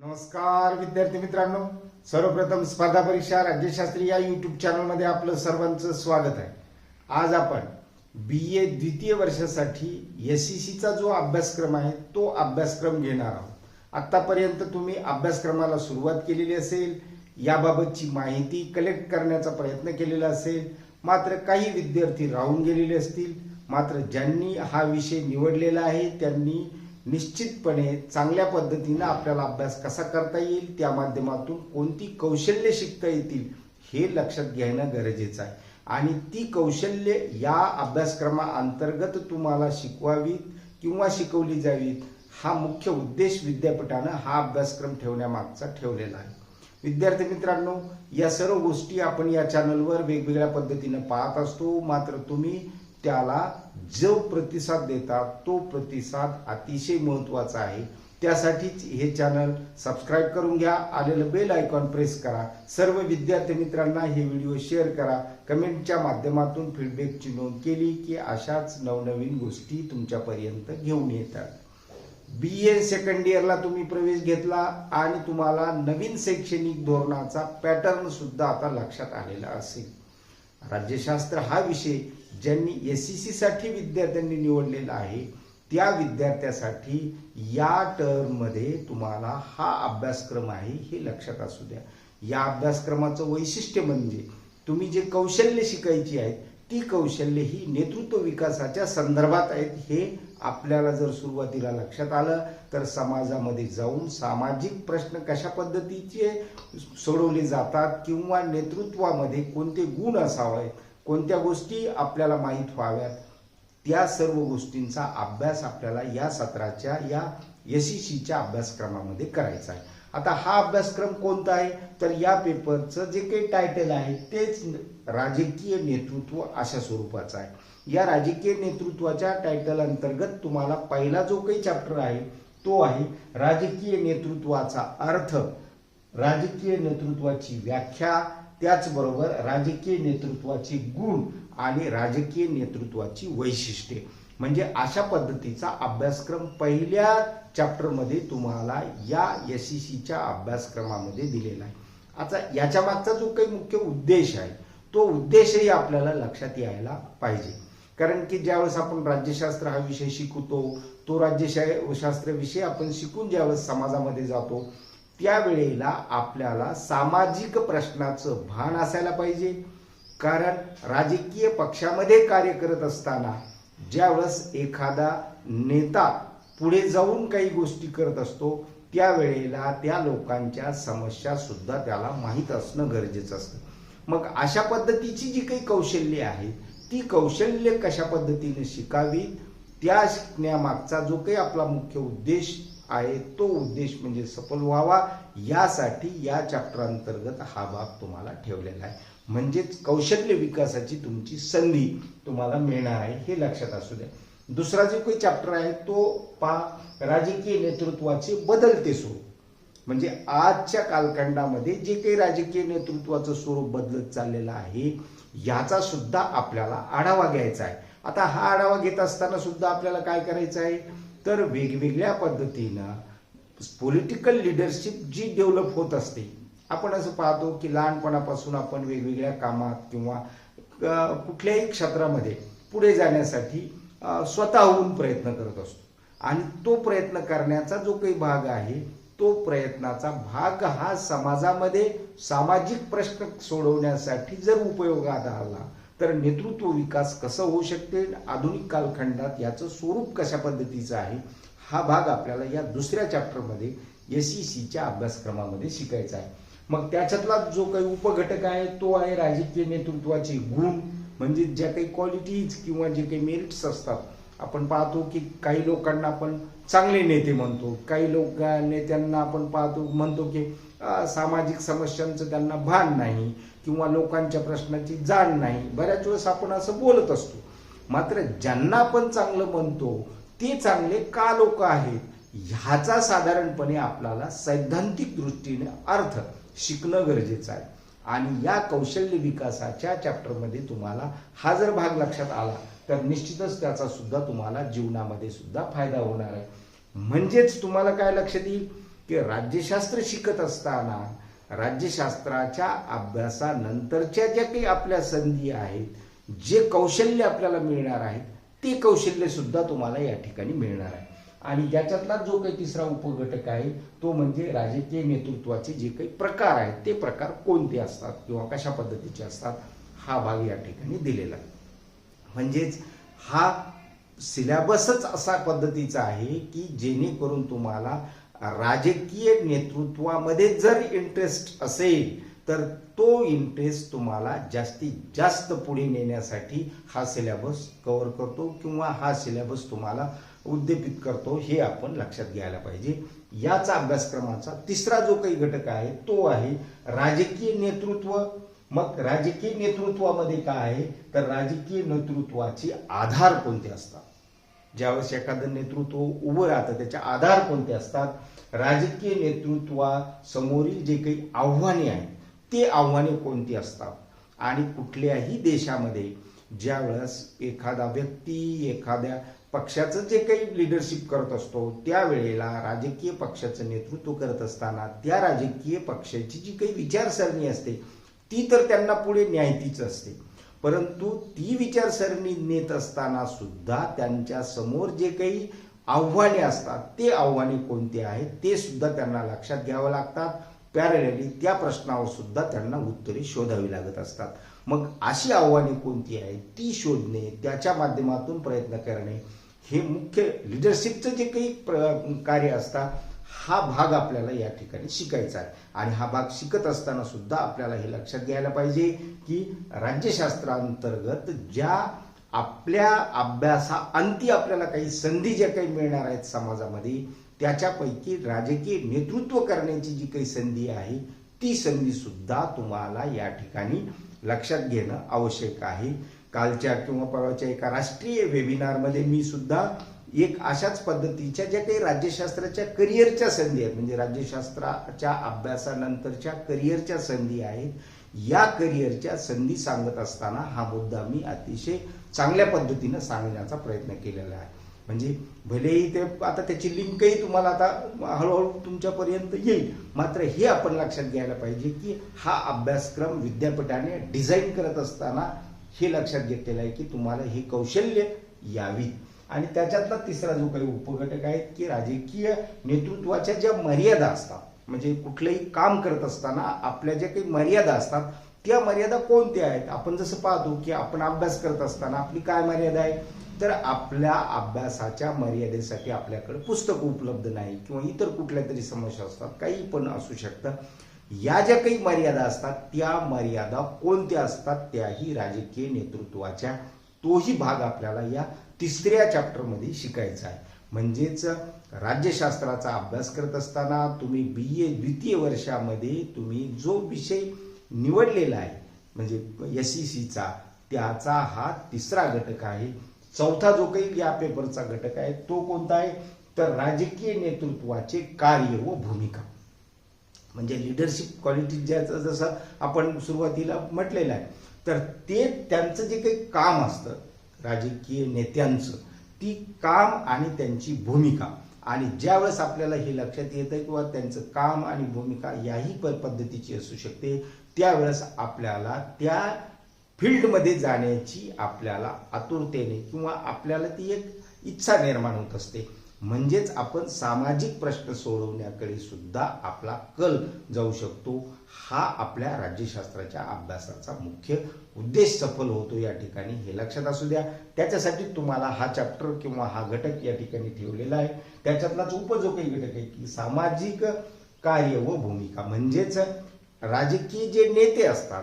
नमस्कार विद्यार्थी मित्रांनो. सर्वप्रथम स्पर्धा परीक्षा राज्यशास्त्री या युट्यूब चॅनलमध्ये आपलं सर्वांचं स्वागत आहे. आज आपण बी ए द्वितीय वर्षासाठी एस सीचा जो अभ्यासक्रम आहे तो अभ्यासक्रम घेणार आहोत. आतापर्यंत तुम्ही अभ्यासक्रमाला सुरुवात केलेली असेल याबाबतची माहिती कलेक्ट करण्याचा प्रयत्न केलेला असेल मात्र काही विद्यार्थी राहून गेलेले असतील मात्र ज्यांनी हा विषय निवडलेला आहे त्यांनी निश्चितपणे चांगल्या पद्धतीनं आपल्याला अभ्यास कसा करता येईल त्या माध्यमातून कोणती कौशल्य शिकता येतील हे लक्षात घेणं गरजेचं आहे. आणि ती कौशल्य या अभ्यासक्रमाअंतर्गत तुम्हाला शिकवावीत किंवा शिकवली जावीत हा मुख्य उद्देश विद्यापीठानं हा अभ्यासक्रम ठेवण्यामागचा ठेवलेला आहे. विद्यार्थी मित्रांनो या सर्व गोष्टी आपण या चॅनलवर वेगवेगळ्या पद्धतीनं पाहत असतो. मात्र तुम्ही त्याला जो प्रतिसाद देतात तो प्रतिसाद अतिशय महत्त्वाचा आहे. त्यासाठीच हे चॅनल सबस्क्राईब करून घ्या आलेलं बेल आयकॉन प्रेस करा. सर्व विद्यार्थी मित्रांना हे व्हिडिओ शेअर करा. कमेंटच्या माध्यमातून फीडबॅकची नोंद केली की अशाच नवनवीन गोष्टी तुमच्यापर्यंत घेऊन येतात. बी ए सेकंड इयरला तुम्ही प्रवेश घेतला आणि तुम्हाला नवीन शैक्षणिक धोरणाचा पॅटर्न सुद्धा आता लक्षात आलेला असेल. राज्यशास्त्र हा विषय ज्यांनी एस सी साठी विद्यार्थ्यांनी निवडलेला आहे त्या विद्यार्थ्यासाठी या टर्ममध्ये तुम्हाला हा अभ्यासक्रम आहे हे लक्षात असू द्या. या अभ्यासक्रमाचं वैशिष्ट्य म्हणजे तुम्ही जे कौशल्य शिकायची आहेत ती कौशल्य ही नेतृत्व विकासाच्या संदर्भात आहेत हे आपल्याला जर सुरुवातीला लक्षात आलं तर समाजामध्ये जाऊन सामाजिक प्रश्न कशा पद्धतीचे सोडवले जातात किंवा नेतृत्वामध्ये कोणते गुण असावेत कोणत्या गोष्टी आपल्याला माहीत व्हाव्यात? त्या सर्व गोष्टींचा अभ्यास आपल्याला या सत्राच्या या एस सीच्या अभ्यासक्रमामध्ये करायचा आहे. आता हा अभ्यासक्रम कोणता आहे? तर या पेपरचं जे काही टायटल आहे तेच राजकीय नेतृत्व अशा स्वरूपाचं आहे. या राजकीय नेतृत्वाच्या टायटल अंतर्गत तुम्हाला पहिला जो काही चॅप्टर आहे तो आहे राजकीय नेतृत्वाचा अर्थ. राजकीय नेतृत्वाची व्याख्या त्याचबरोबर राजकीय नेतृत्वाची गुण आणि राजकीय नेतृत्वाची वैशिष्ट्ये. म्हणजे अशा पद्धतीचा अभ्यासक्रम पहिल्या चॅप्टरमध्ये तुम्हाला या एस सीच्या अभ्यासक्रमामध्ये दिलेला आहे. आता याच्या मागचा जो काही मुख्य उद्देश आहे तो उद्देशही आपल्याला लक्षात यायला पाहिजे. कारण की ज्यावेळेस आपण राज्यशास्त्र हा विषय शिकवतो तो राज्यशास्त्र विषय आपण शिकून ज्यावेळेस समाजामध्ये जातो त्यावेळेला आपल्याला सामाजिक प्रश्नाचं भान असायला पाहिजे. कारण राजकीय पक्षामध्ये कार्य करत असताना ज्यावेळेस एखादा नेता पुढे जाऊन काही गोष्टी करत असतो त्यावेळेला त्या लोकांच्या समस्या सुद्धा त्याला माहीत असणं गरजेचं असतं. मग अशा पद्धतीची जी काही कौशल्ये आहेत ती कौशल्य कशा पद्धतीने शिकावीत? त्या शिकण्यामागचा जो काही आपला मुख्य उद्देश आहे तो उद्देश म्हणजे सफल व्हावा. यासाठी या चॅप्टर अंतर्गत हा भाग तुम्हाला ठेवलेला आहे. म्हणजेच कौशल्य विकासाची तुमची संधी तुम्हाला मिळणार आहे हे लक्षात असू द्या. दुसरा जो काही चॅप्टर आहे तो पा राजकीय नेतृत्वाचे बदलते स्वरूप. म्हणजे आजच्या कालखंडामध्ये जे काही राजकीय नेतृत्वाचं स्वरूप बदलत चाललेलं आहे याचा सुद्धा आपल्याला आढावा घ्यायचा आहे. आता हा आढावा घेत असताना सुद्धा आपल्याला काय करायचं आहे? तर वेगवेगळ्या पद्धतीनं पॉलिटिकल लिडरशिप जी डेव्हलप होत असते आपण असं पाहतो की लहानपणापासून आपण वेगवेगळ्या कामात किंवा कुठल्याही क्षेत्रामध्ये पुढे जाण्यासाठी स्वतःहून प्रयत्न करत असतो. आणि तो प्रयत्न करण्याचा जो काही भाग आहे तो प्रयत्नाचा भाग हा समाजामध्ये सामाजिक प्रश्न सोडवण्यासाठी जर उपयोगात आला तर नेतृत्व विकास कसं होऊ शकते? आधुनिक कालखंडात याचं स्वरूप कशा पद्धतीचं आहे? हा भाग आपल्याला या दुसऱ्या चॅप्टरमध्ये एस सी सीच्या अभ्यासक्रमामध्ये शिकायचा आहे. मग त्याच्यातला जो काही उपघटक आहे तो आहे राजकीय नेतृत्वाचे गुण. म्हणजे ज्या काही क्वालिटीज किंवा जे काही मेरिट्स असतात आपण पाहतो की काही लोकांना आपण चांगले नेते म्हणतो. काही लोक नेत्यांना आपण पाहतो म्हणतो की सामाजिक समस्यांचं त्यांना भान नाही किंवा लोकांच्या प्रश्नाची जाण नाही. बऱ्याच वेळेस आपण असं बोलत असतो. मात्र ज्यांना आपण चांगलं म्हणतो ते चांगले का लोक आहेत ह्याचा साधारणपणे आपल्याला सैद्धांतिक दृष्टीने अर्थ शिकणं गरजेचं आहे. आणि या कौशल्य विकासाच्या चॅप्टरमध्ये तुम्हाला हा जर भाग लक्षात आला तर निश्चितच त्याचा सुद्धा तुम्हाला जीवनामध्ये सुद्धा फायदा होणार आहे. म्हणजेच तुम्हाला काय लक्षात येईल? की राज्यशास्त्र शिकत असताना राज्यशास्त्राच्या अभ्यासानंतरच्या ज्या काही आपल्या संधी आहेत जे कौशल्य आपल्याला मिळणार आहेत ते कौशल्य सुद्धा तुम्हाला या ठिकाणी मिळणार आहे. आणि ज्याच्यातला जो काही तिसरा उपघटक आहे तो म्हणजे राजकीय नेतृत्वाचे जे काही प्रकार आहेत ते प्रकार कोणते असतात किंवा कशा पद्धतीचे असतात हा भाग या ठिकाणी दिलेला आहे. म्हणजेच हा सिलॅबसच असा पद्धतीचा आहे की जेणेकरून तुम्हाला राजकीय नेतृत्वामध्ये जर इंटरेस्ट असेल तर तो इंटरेस्ट तुम्हाला जास्तीत जास्त पुढे नेण्यासाठी हा सिलेबस कव्हर करतो किंवा हा सिलेबस तुम्हाला उद्दीपित करतो हे आपण लक्षात घ्यायला पाहिजे. याचा अभ्यासक्रमाचा तिसरा जो काही घटक आहे तो आहे राजकीय नेतृत्व. मग राजकीय नेतृत्वामध्ये काय आहे? तर राजकीय नेतृत्वाचे आधार कोणते असतात? ज्यावेळेस एखादं नेतृत्व उभं राहतं त्याचे आधार कोणते असतात? राजकीय नेतृत्वासमोरील जे काही आव्हाने आहेत ते आव्हाने कोणती असतात? आणि कुठल्याही देशामध्ये ज्यावेळेस एखादा व्यक्ती एखाद्या पक्षाचं जे काही लिडरशिप करत असतो त्यावेळेला राजकीय पक्षाचं नेतृत्व करत असताना त्या राजकीय पक्षाची जी काही विचारसरणी असते ती तर त्यांना पुढे न्यायतीच असते. परंतु ती विचारसरणी नेत असताना सुद्धा त्यांच्यासमोर जे काही आव्हाने असतात ते आव्हाने कोणती आहेत ते सुद्धा त्यांना लक्षात घ्यावं लागतात. पॅरलली त्या प्रश्नावर सुद्धा त्यांना उत्तरे शोधावी लागत असतात. मग अशी आव्हाने कोणती आहेत ती शोधणे त्याच्या माध्यमातून प्रयत्न करणे हे मुख्य लिडरशिपचं जे काही प्र- कार्य असतात हा भाग आपल्याला या ठिकाणी शिकायचा आहे. आणि हा भाग शिकत असताना सुद्धा आपल्याला हे लक्षात घ्यायला पाहिजे की राज्यशास्त्रांतर्गत ज्या आपल्या अभ्यासा अंती आपल्याला काही संधी ज्या काही मिळणार आहेत समाजामध्ये त्याच्यापैकी राजकीय नेतृत्व करण्याची जी काही संधी आहे ती संधी सुद्धा तुम्हाला या ठिकाणी लक्षात घेणं आवश्यक आहे. कालच्या किंवा परवाच्या एका राष्ट्रीय वेबिनारमध्ये मी सुद्धा एक अशाच पद्धतीच्या ज्या काही राज्यशास्त्राच्या करिअरच्या संधी आहेत म्हणजे राज्यशास्त्राच्या अभ्यासानंतरच्या करिअरच्या संधी आहेत या करिअरच्या संधी सांगत असताना हा मुद्दा मी अतिशय चांगल्या पद्धतीनं सांगण्याचा प्रयत्न केलेला आहे. म्हणजे भलेही ते आता त्याची लिंकही तुम्हाला आता हळूहळू तुमच्यापर्यंत येईल मात्र हे आपण लक्षात घ्यायला पाहिजे की हा अभ्यासक्रम विद्यापीठाने डिझाईन करत असताना हे लक्षात घेतलेलं आहे की तुम्हाला हे कौशल्य यावी. आणि त्याच्यातला तिसरा जो काही उपघटक आहे की राजकीय नेतृत्वाच्या ज्या मर्यादा असतात म्हणजे कुठलंही काम करत असताना आपल्या ज्या काही मर्यादा असतात त्या मर्यादा कोणत्या आहेत? आपण जसं पाहतो की आपण अभ्यास करत असताना आपली काय मर्यादा आहे? तर आपल्या अभ्यासाच्या मर्यादेसाठी आपल्याकडे पुस्तक उपलब्ध नाही किंवा इतर कुठल्या तरी समस्या असतात काही पण असू शकतं. या ज्या काही मर्यादा असतात त्या मर्यादा कोणत्या असतात? त्याही राजकीय नेतृत्वाच्या तोही भाग आपल्याला या तिसऱ्या चॅप्टरमध्ये शिकायचं आहे. म्हणजेच राज्यशास्त्राचा अभ्यास करत असताना तुम्ही बी ए द्वितीय वर्षामध्ये तुम्ही जो विषय निवडलेला आहे म्हणजे एस सी सीचा त्याचा हा तिसरा घटक आहे. चौथा जो काही या पेपरचा घटक आहे तो कोणता आहे? तर राजकीय नेतृत्वाचे कार्य व भूमिका. म्हणजे लिडरशिप क्वालिटी ज्याचं जसं आपण सुरुवातीला म्हटलेलं आहे तर ते त्यांचं जे काही काम असतं राजकीय नेत्यांचं ती काम आणि त्यांची भूमिका. आणि ज्यावेळेस आपल्याला हे लक्षात येतं किंवा त्यांचं काम आणि भूमिका याही पद्धतीची असू शकते त्यावेळेस आपल्याला त्या फील्डमध्ये जाण्याची आपल्याला आतुरतेने किंवा आपल्याला ती एक इच्छा निर्माण होत असते. म्हणजेच आपण सामाजिक प्रश्न सोडवण्याकडे सुद्धा आपला कल जाऊ शकतो. हा आपल्या राज्यशास्त्राच्या अभ्यासाचा मुख्य उद्देश सफल होतो या ठिकाणी. हे लक्षात असू द्या. त्याच्यासाठी तुम्हाला हा चॅप्टर किंवा हा घटक या ठिकाणी ठेवलेला आहे. त्याच्यातलाच उप जो काही घटक आहे की सामाजिक कार्य व भूमिका. म्हणजेच राजकीय जे नेते असतात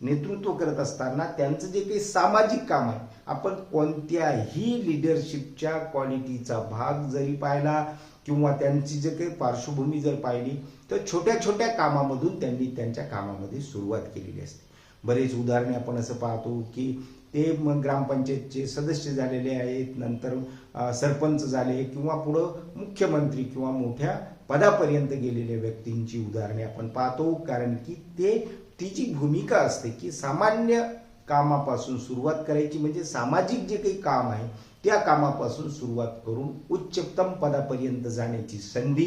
नेतृत्व करत असताना त्यांचं जे काही सामाजिक काम आहे आपण कोणत्याही लिडरशिपच्या क्वालिटीचा भाग जरी पाहिला किंवा त्यांची जे काही पार्श्वभूमी जर पाहिली तर छोट्या छोट्या कामामधून त्यांनी त्यांच्या कामामध्ये सुरुवात केलेली असते. बरेच उदाहरणे आपण असं पाहतो की ते मग ग्रामपंचायतचे सदस्य झालेले आहेत नंतर सरपंच झाले किंवा पुढं मुख्यमंत्री किंवा मोठ्या पदापर्यंत गेलेल्या व्यक्तींची उदाहरणे आपण पाहतो कारण की ते ती जी भूमिका असते की सामान्य कामापासून सुरुवात करायची म्हणजे सामाजिक जे काही काम आहे त्या कामापासून सुरुवात करून उच्चतम पदापर्यंत जाण्याची संधी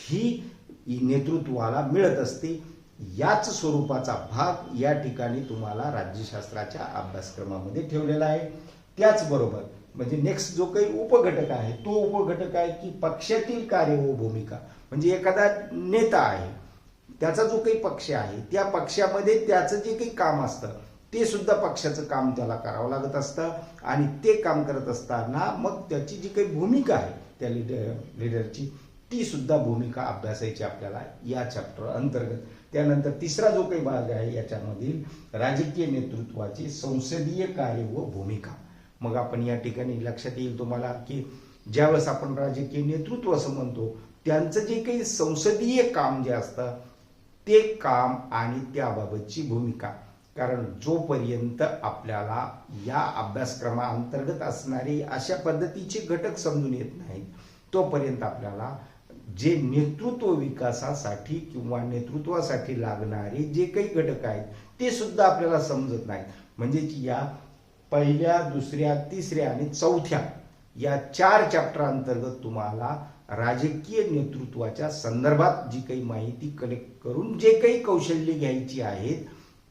ही नेतृत्वाला मिळत असते. याच स्वरूपाचा भाग या ठिकाणी तुम्हाला राज्यशास्त्राच्या अभ्यासक्रमामध्ये ठेवलेला आहे. त्याचबरोबर म्हणजे नेक्स्ट जो काही उपघटक आहे तो उपघटक आहे की पक्षातील कार्य व भूमिका. म्हणजे एखादा नेता आहे त्याचा जो काही पक्ष आहे त्या पक्षामध्ये त्याचं जे काही काम असतं ते सुद्धा पक्षाचं काम त्याला करावं लागत असतं आणि ते काम करत असताना मग त्याची जी काही भूमिका आहे त्या लिडर लिडरची ती सुद्धा भूमिका अभ्यासायची आपल्याला या चॅप्टर अंतर्गत. त्यानंतर तिसरा जो काही भाग आहे याच्यामधील राजकीय नेतृत्वाची संसदीय कार्य व भूमिका. मग आपण या ठिकाणी लक्षात येईल तुम्हाला की ज्यावेळेस आपण राजकीय नेतृत्व असं म्हणतो त्यांचं जे काही संसदीय काम जे असतं ते काम आणि त्याबाबतची भूमिका. कारण जोपर्यंत आपल्याला या अभ्यासक्रमाअंतर्गत असणारे अशा पद्धतीचे घटक समजून येत नाहीत तोपर्यंत आपल्याला जे नेतृत्व विकासासाठी किंवा नेतृत्वासाठी लागणारे जे काही घटक आहेत ते सुद्धा आपल्याला समजत नाहीत. म्हणजेच या पहिल्या दुसऱ्या तिसऱ्या आणि चौथ्या या चार चॅप्टर अंतर्गत तुम्हाला राजकीय नेतृत्वाच्या संदर्भात जी काही माहिती कलेक्ट करून जे काही कौशल्य घ्यायची आहेत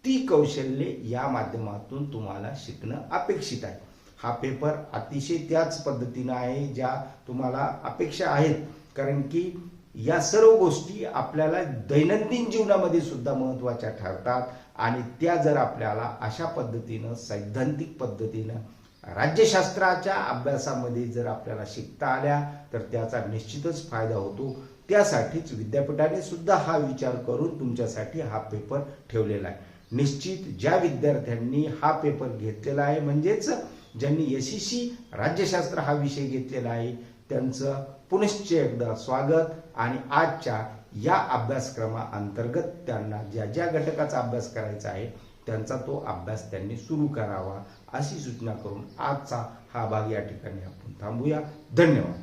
ती कौशल्ये या माध्यमातून तुम्हाला शिकणं अपेक्षित आहे. हा पेपर अतिशय त्याच पद्धतीनं आहे ज्या तुम्हाला अपेक्षा आहेत. कारण की या सर्व गोष्टी आपल्याला दैनंदिन जीवनामध्ये सुद्धा महत्त्वाच्या ठरतात आणि त्या जर आपल्याला अशा पद्धतीनं सैद्धांतिक पद्धतीनं राज्यशास्त्राच्या अभ्यासामध्ये जर आपल्याला शिकता आल्या तर त्याचा निश्चितच फायदा होतो. त्यासाठीच विद्यापीठाने सुद्धा हा विचार करून तुमच्यासाठी हा पेपर ठेवलेला आहे. निश्चित ज्या विद्यार्थ्यांनी हा पेपर घेतलेला आहे म्हणजेच ज्यांनी यशस्वी राज्यशास्त्र हा विषय घेतलेला आहे त्यांचं पुनश्च एकदा स्वागत आणि आजच्या या अभ्यासक्रमाअंतर्गत त्यांना ज्या ज्या घटकाचा अभ्यास करायचा आहे त्यांचा तो अभ्यास त्यांनी सुरू करावा. अशी सूचना करून आजचा हा भाग या ठिकाणी आपण थांबूया. धन्यवाद.